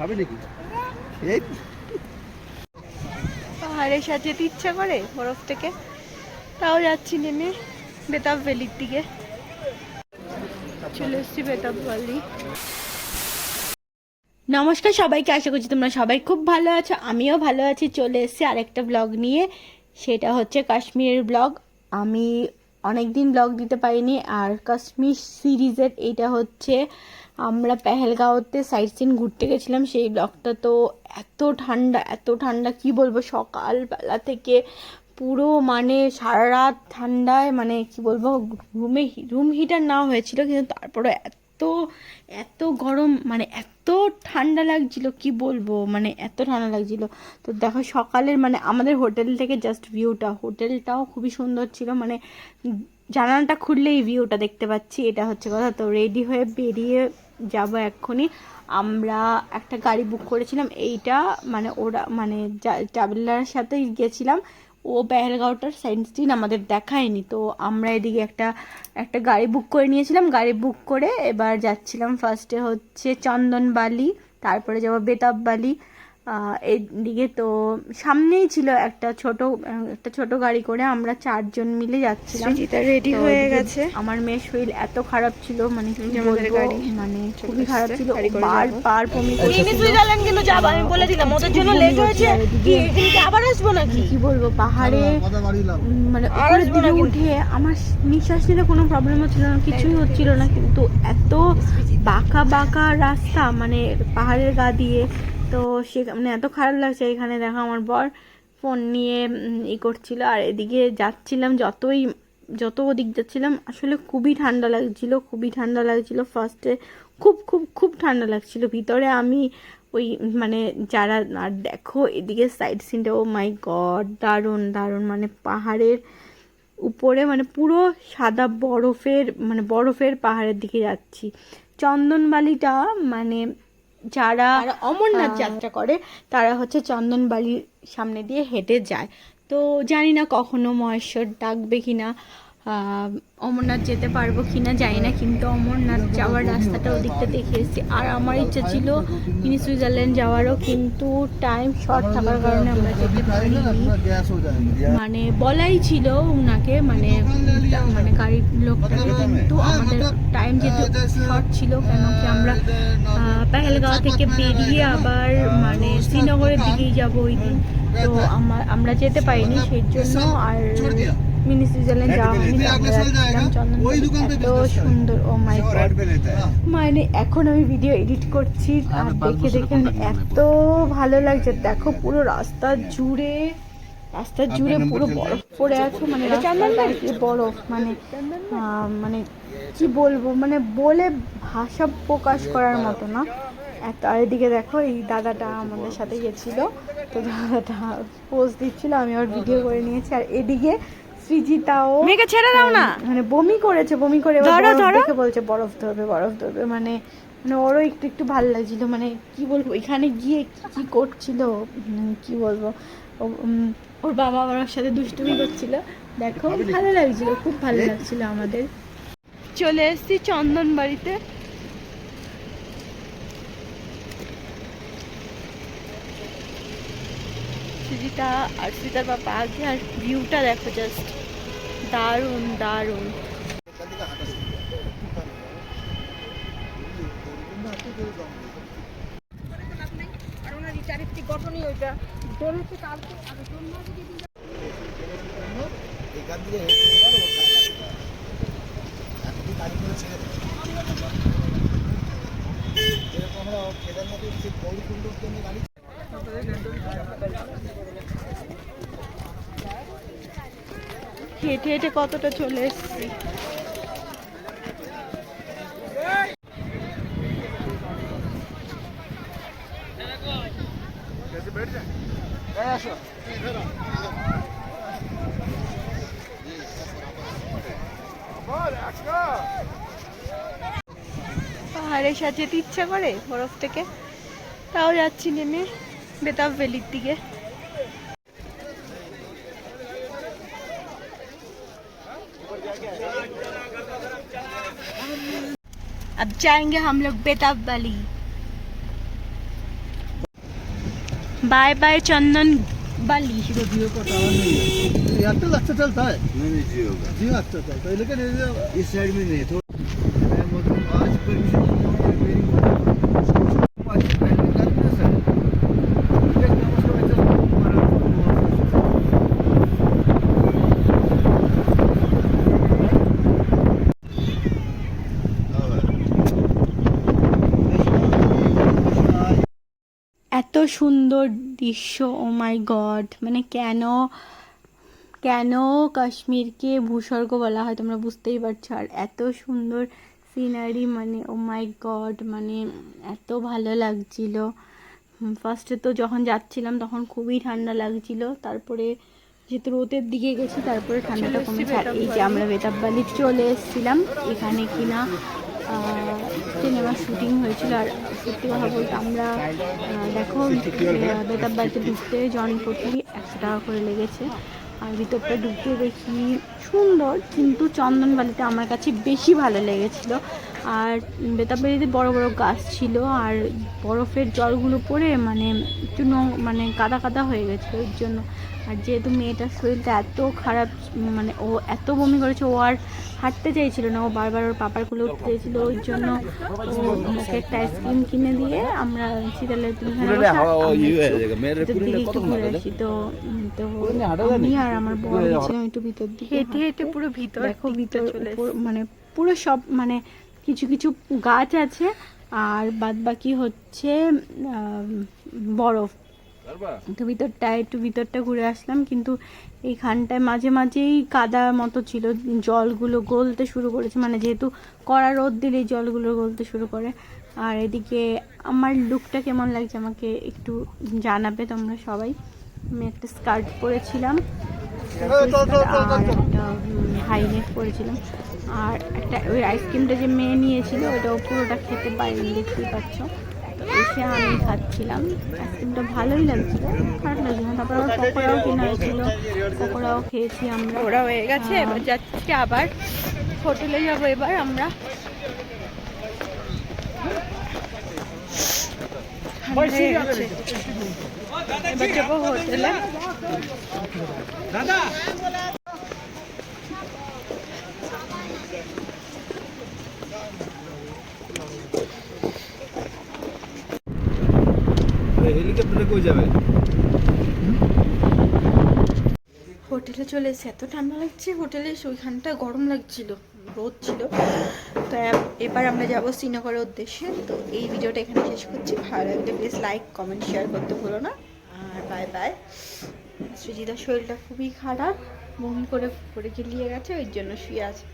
খাবে নাকি? এই পাহাড়ে সাজাতে ইচ্ছা করে বরফ থেকে। তাও যাচ্ছি নেমে বেতাব ভ্যালির দিকে। চলে এসছি বেতাব ভ্যালি। নমস্কার সবাইকে, আশা করছি তোমরা সবাই খুব ভালো আছো, আমিও ভালো আছি। চলে এসেছি আরেকটা ব্লগ নিয়ে, সেটা হচ্ছে কাশ্মীরের ব্লগ আমি অনেক দিন ব্লগ দিতে পারিনি। আর কাশ্মীর সিরিজের এইটা হচ্ছে, আমরা পেহেলগাঁওতে সাইট সিন ঘুরতে গেছিলাম, সেই ব্লগটা তো এত ঠান্ডা এত ঠান্ডা, কি বলব, সকালবেলা থেকে পুরো মানে সারা রাত ঠান্ডায় মানে কি বলব রুমে রুম হিটার না হয়েছিল, কিন্তু তারপরে এত এত এত গরম মানে এত ঠান্ডা লাগছিল, কি বলব? মানে এত ঠান্ডা লাগছিল। তো দেখো সকালের মানে আমাদের হোটেল থেকে জাস্ট ভিউটা হোটেলটাও খুবই সুন্দর ছিল মানে জানালাটা খুললেই ভিউটা দেখতে পাচ্ছি, এটা হচ্ছে কথা। তো রেডি হয়ে বেরিয়ে যাব এক্ষুনি। আমরা একটা গাড়ি বুক করেছিলাম, এইটা মানে ওরা মানে ট্রাভেলারের সাথে গেছিলান ও পেহেলগাঁওটার সাইন্স সিন আমাদের দেখায়নি। তো আমরা এদিকে একটা একটা গাড়ি বুক করে নিয়েছিলাম। গাড়ি বুক করে এবার যাচ্ছিলাম ফার্স্টে হচ্ছে চন্দনবালি, তারপরে যাব বেতাববালি এদিকে তো সামনেই ছিল একটা ছোট একটা ছোট গাড়ি করে আমরা চারজন মিলে যাচ্ছিলাম। সৃজিতা ready হয়ে গেছে। আমার মেয়ের শরীর এত খারাপ ছিল মানে কি এই যে আমাদের বলব, গাড়ি মানে খুবই খারাপ ছিল। বার বার বমি করছিল। সুইজারল্যান্ড কিন্তু যাব আমি বলে দিলাম ওদের জন্য লেট হয়েছে। কি আবার আসব নাকি? কি বলব পাহাড়ে মানে আর উপরের দিকে উঠে আমার নিঃশ্বাস নিতে কোনো প্রবলেম হচ্ছিল না কিছুই হচ্ছিল না কিন্তু এত বাঁকা বাঁকা রাস্তা মানে পাহাড়ের গা দিয়ে তো সে মানে এত খারাপ লাগছে এখানে দেখো আমার বর ফোন নিয়ে ই করছিল। আর এদিকে যাচ্ছিলাম যতই, যত ওদিক যাচ্ছিলাম, আসলে খুবই ঠান্ডা লাগছিল, খুবই ঠান্ডা লাগছিল। ফার্স্টে খুব খুব খুব ঠান্ডা লাগছিল। ভিতরে আমি ওই মানে যারা, আর দেখো এদিকে সাইড সিনটা ও মাই গড দারুণ দারুণ। মানে পাহাড়ের উপরে মানে পুরো সাদা বরফের মানে বরফের পাহাড়ের দিকে যাচ্ছি। চন্দনবালিটা মানে যারা অমরনাথ যাত্রা করে তারা হচ্ছে চন্দনবাড়ির সামনে দিয়ে হেঁটে যায়। তো জানি না কখনো মহেশ্বর ডাকবে কিনা। অমরনাথ যেতে পারব কিনা জানি না, কিন্তু অমরনাথ যাওয়ার রাস্তাটা ওদিকটা দেখে এসেছি আর আমার ইচ্ছা ছিল তিনি সুইজারল্যান্ড যাওয়ারও, কিন্তু টাইম শর্ট থাকার কারণে আমরা যেতে পারিনি। মানে বলাই ছিল ওনাকে মানে মানে গাড়ির লোকটাকে, কিন্তু আমাদের টাইম যেহেতু শর্ট ছিল, কেন কি আমরা পেহেলগাঁও থেকে বেরিয়ে আবার মানে শ্রীনগরের দিকেই যাব ওই দিন। তো আমার আমরা যেতে পারিনি, সেই জন্য আর মিনি সুইজারল্যান্ড যাওয়া হয়নি। এত সুন্দর ও মাই গড মানে এখন আমি ভিডিও এডিট করছি আর দেখে দেখে এত ভালো লাগছে। দেখো পুরো রাস্তা জুড়ে রাস্তা জুড়ে পুরো বরফ পড়ে আছে। মানে বরফ? মানে মানে কি বলব? মানে বলে ভাষা প্রকাশ করার মতো না। এত আর এদিকে দেখো এই দাদাটা আমাদের সাথে গেছিল। তো দাদাটা পোজ দিচ্ছিল আমি ওর ভিডিও করে নিয়েছি। আর এদিকে সৃজিতাও মেয়েকে ছেড়ে দাও না। মানে বমি করেছে বমি করে ধরো, ধরো। বলছে বরফ ধরবে বরফ ধরবে। মানে মানে ওরও একটু একটু ভালো লাগছিল। মানে কি বলব এখানে গিয়ে কি কি করছিল কি বলব উম, ওর বাবা ওর সাথে দুষ্টুমি করছিল। দেখো ভালো লাগছিল খুব ভালো লাগছিল আমাদের। চলে এসেছি চন্দন বাড়িতে সুজিতা আর সুজিতার বাবা আগে আর ভিউটা দেখো জাস্ট দারুণ দারুণ। কেদারনাথের যে গৌরকুণ্ডর গাড়ি হেঁটে হেঁটে কতটা চলে এসেছি? পাহাড়ে সাজাতে ইচ্ছা করে বরফ থেকে তাও যাচ্ছি নেমে। बेताब വലിത്തിക്ക് अब जाएँगे हम लोग बेताब बली। बाय बाय चंदन बाली। तो जियो का टावर नहीं है तो अच्छा चलता है। नहीं नहीं जियो का जियो अच्छा चलता है। लेकिन इस साइड में नहीं সুন্দর দৃশ্য ও মাই গড মানে কেন কেন কাশ্মীরকে ভূস্বর্গ বলা হয় তোমরা বুঝতেই পারছ? আর এত সুন্দর সিনারি মানে ও মাই গড মানে এত ভালো লাগছিল। ফার্স্টে তো যখন যাচ্ছিলাম তখন খুবই ঠান্ডা লাগছিল তারপরে যেহেতু রোদের দিকে গেছি তারপরে ঠান্ডাটা কমেছে। আর এই যে আমরা বেতাববালি চলে এসেছিলাম এখানে কিনা সিনেমার শুটিং হয়েছিল আর সত্যি কথা বলতে আমরা দেখো বে- বেতাববাড়িতে ঢুকতে জনপ্রতি একশো টাকা করে লেগেছে। আর ভিতরটা ঢুকতে দেখি সুন্দর, কিন্তু চন্দনবালিতে আমার কাছে বেশি ভালো লেগেছিল। আর বেতাববাড়িতে বড় বড় গাছ ছিল, আর বরফের জলগুলো পড়ে মানে একটু মানে কাদা কাদা হয়ে গেছিল ওর জন্য। আর যেহেতু মেয়েটার শরীরটা এত খারাপ মানে ও এত বমি করেছে, ও আর হাঁটতে চাইছিল না ও বারবার ওর পাপার কোলে উঠতে চাইছিল ওই জন্য ওকে একটা আইসক্রিম কিনে দিয়ে আমরা ও ইয়ে হয়ে ঘুরে আসি? তো আমি আর আমার বর পুরুলিয়া গেছিলাম একটু ভিতর দিকে হেঁটে হেঁটে পুরো ভিতর দেখো ভিতর মানে পুরো সব মানে কিছু কিছু গাছ আছে আর বাদ বাকি হচ্ছে বরফ। তো ভিতরটা একটু ভিতরটা ঘুরে আসলাম কিন্তু এইখানটায় মাঝে মাঝেই কাদা মতো ছিল জলগুলো গলতে শুরু করেছে মানে যেহেতু কড়া রোদ দিলেই জলগুলো গলতে শুরু করে। আর এদিকে আমার লুকটা কেমন লাগছে আমাকে একটু জানাবে তোমরা সবাই। আমি একটা স্কার্ট পরেছিলাম আর একটা হাই নেক পরেছিলাম। আর একটা ওই আইসক্রিমটা যে মেয়ে নিয়েছিল ওটাও পুরোটা খেতে পারিনি দেখতেই পাচ্ছ। তো এসে আমি খাচ্ছিলাম। আইসক্রিমটা ভালোই লাগছিল খারাপ লাগছিল না। তারপর আবার পকোড়াও কেনা হয়েছিল পকোড়াও খেয়েছি আমরা। ওরা হয়ে গেছে এবার যাচ্ছি আবার। হোটেলে যাব এবার আমরা। এবার যাব হোটেলে। হেলিকপ্টারে কই যাবে? হোটেলে চলে এসে এত ঠান্ডা লাগছে হোটেলে এসে ওইখানটা গরম লাগছিল রোদ ছিল। তো এবার আমরা যাব শ্রীনগরের উদ্দেশ্যে। তো এই ভিডিওটা এখানে শেষ করছি। ভালো লাগলে প্লিজ লাইক কমেন্ট শেয়ার করতে ভুলো না। আর বাই বাই সুজিতার শরীরটা খুবই খারাপ বমি করে করে গিলিয়ে গেছে ওই জন্য শুয়ে আছে।